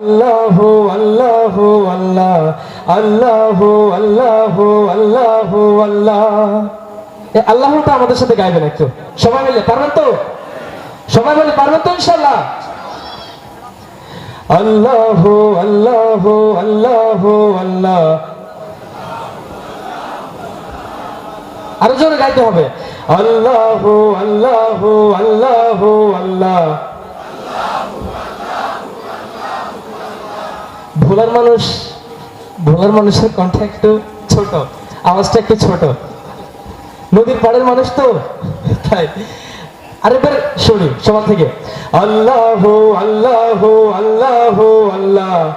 আল্লাহ আল্লাহ আল্লাহ আল্লাহ আল্লাহ আল্লাহ আল্লাহ। আল্লাহটা আমাদের সাথে গাইবেন একটু। সবাই মিলে, পারবেন তো? সবাই মিলে পারবেন তো ইনশাল্লাহ আল্লাহ আল্লাহ আল্লাহ আল্লাহ। আরও জোরে গাইতে হবে। আল্লাহ আল্লাহ আল্লাহ আল্লাহ। ভোলার মানুষ, ভোলার মানুষের কণ্ঠ একটু ছোট, আওয়াজটা একটু ছোট। নদীর পাড়ের মানুষ তো? তাই। আরেকবার শুনি, সবার থেকে। আল্লাহ আল্লাহ আল্লাহ আল্লাহ।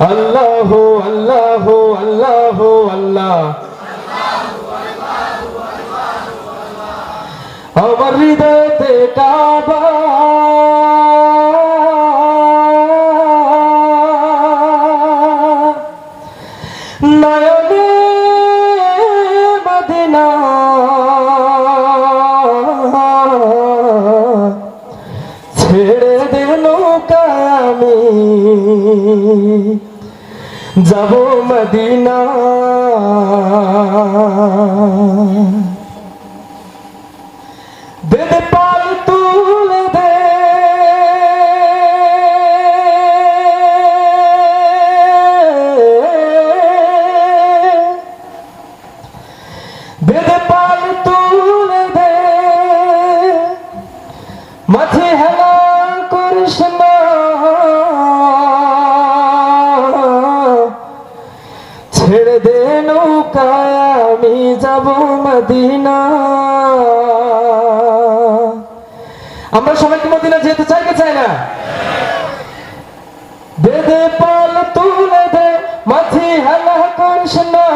আল্লাহ আল্লাহ আল্লাহ আল্লাহ। আমার হৃদয়তে কাবা যাব মদিনা। দে পাল তুলে মদিনা। আমরা সবাই কি মদিনা যেতে চাই কি চাই না? দে পাল তুলে দে, মাঝি হেলা করিস না।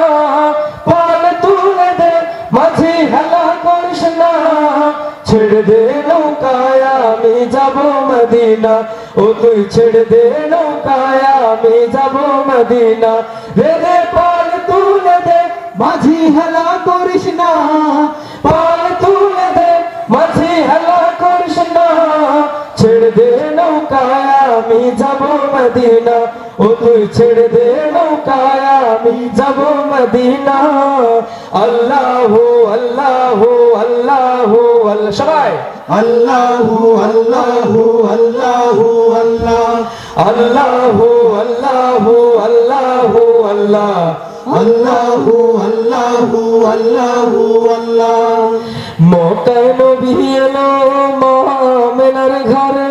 পাল তুলে দে, মাঝি হেলা করিস না। ছেড়ে দে নৌকায় আমি যাব মদিনা। ও তুই ছেড়ে দে নৌকায় আমি যাব মদিনা। দে দে পাল তুলে দে মাঝি হেলা করিস না পা তুলে দে। মাঝি হেলা করিস না ছেড়ে দে নৌকায়। আমি যাব মদিনা ও তুই ছেড়ে দে নৌকায় আমি যাব মদিনা। আল্লাহ আল্লাহ আল্লাহ আল্লাহ সবাই। আল্লাহু আল্লাহু আল্লাহু আল্লাহ। আল্লাহ আল্লাহ আল্লাহ আল্লাহ। আল্লাহু আল্লাহু আল্লাহু আল্লাহ। মকায় নবী এলো মেনার ঘরে।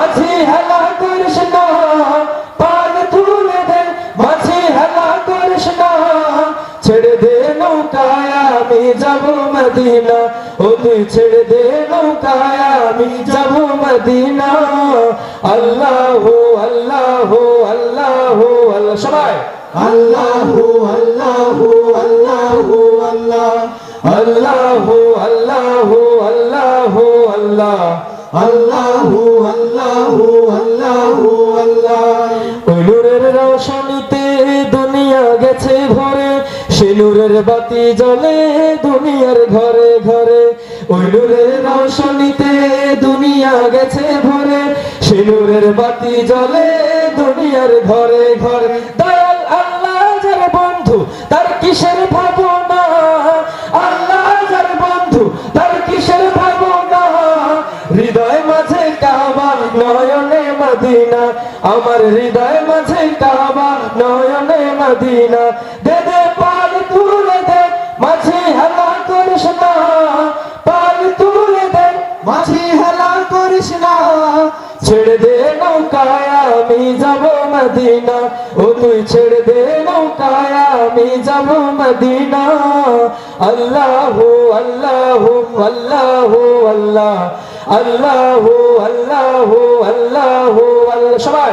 মাঝি হেলা করিস পান তুলে দে। মাঝি হেলা করিস ছেড়ে দে নৌকায় আমি যাব মদিনা। ও তুই ছেড়ে দে নৌকায় আমি যাব মদিনা। আল্লাহ আল্লাহ আল্লাহ আল্লাহ। সবাই। আল্লাহু আল্লাহু আল্লাহ আল্লাহ। আল্লাহ আল্লাহ আল্লাহ আল্লাহু। আল্লাহু নূরের বাতি জ্বলে দুনিয়ার ঘরে ঘরে, ওই নূরের রোশনীতে দুনিয়া গেছে ভরে। সে নূরের বাতি জ্বলে দুনিয়ার ঘরে ঘরে। দয়াল আল্লাহ যার বন্ধু, তার কিসের ভাবনা? আল্লাহ যার বন্ধু, তার কিসের হৃদয় মাঝে কাবা নয়নে মদিনা, আমার হৃদয় মাঝে কাবা নয়নে মদিনা। দে দে মাঝে হেলা করিস না, পাল তুলে দে। মাঝি হেলা করিস না, ছেড়ে দে নৌকায়, আমি যাব মদিনা। ও তুই ছেড়ে দে নৌকায়, আমি যাব মদিনা। আল্লাহ আল্লাহ আল্লাহ আল্লাহ। আল্লাহু আল্লাহু আল্লাহু সবাই